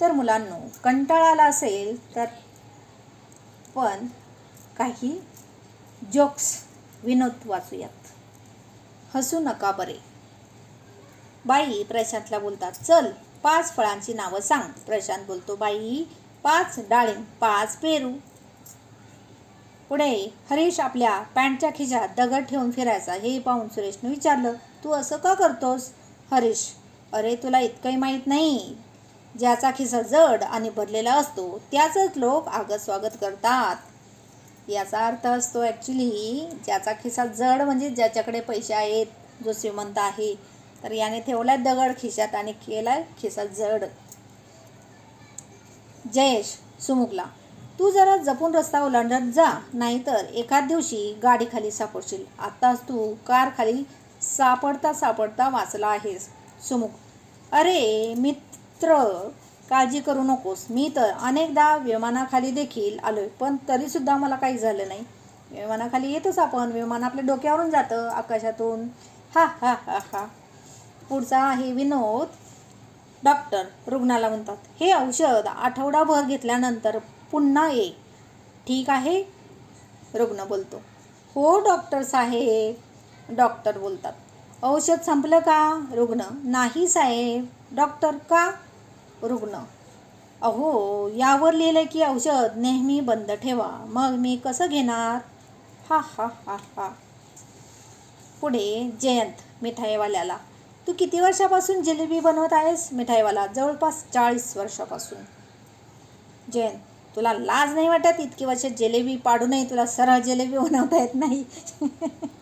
तर मुलांनो कंटाळा आला असेल तर पण काही जोक्स विनोद वाचूयात. हसू नका बरे. बाई प्रशांतला बोलतात चल पाच फळांची नावं सांग. प्रशांत बोलतो बाई पाच डाळिंब पाच पेरू. पुढे हरीश आपल्या पॅन्टच्या खिशात दगड ठेवून फिरायचा. हे पाहून सुरेशने विचारलं तू असं का करतोस? हरीश अरे तुला इतकंही माहीत नाही. ज्याचा खिसा जड आणि भरलेला असतो त्याचंच लोक आगत स्वागत करतात. याचा अर्थ असतो ॲक्च्युली ज्याचा खिसा जड म्हणजे ज्याच्याकडे पैसे आहेत जो श्रीमंत आहे तर याने ठेवलाय दगड खिशात आणि केलाय खिसा जड. जयेश सुमुकला तू जरा जपून रस्ता ओलांडत जा नाहीतर एखाद दिवशी गाडी खाली सापडशील. आत्ताच तू कार खाली सापडता सापडता वाचला आहेस. सुमुख अरे मी मित्र काळजी करू नकोस. मी तर अनेकदा विमानाखाली देखील आलोय पण तरीसुद्धा मला काही झालं नाही. विमानाखाली येतोच आपण. विमान आपल्या डोक्यावरून जातं आकाशातून. हा हा हा हा. पुढचा आहे विनोद. डॉक्टर रुग्णाला म्हणतात हे औषध आठवडाभर घेतल्यानंतर पुन्हा ये. ठीक आहे रुग्ण बोलतो. हो डॉक्टर साहेब डॉक्टर बोलतात. औषध संपलं का? रुग्ण नाही साहेब. डॉक्टर का? रुग्ण. अहो यावर लिहिलं की औषध नेहमी बंद ठेवा. मग मी कसं घेणार? हा हा हा हा. पुढे जयंत मिठाईवाल्याला. तू किती वर्षापासून जिलेबी बनवत आहेस? मिठाईवाला जवळपास चाळीस वर्षापासून. जयंत तुला लाज नाही वाटत? इतकी वर्ष जिलेबी पाडूनही तुला सरळ जिलेबी बनवता येत नाही.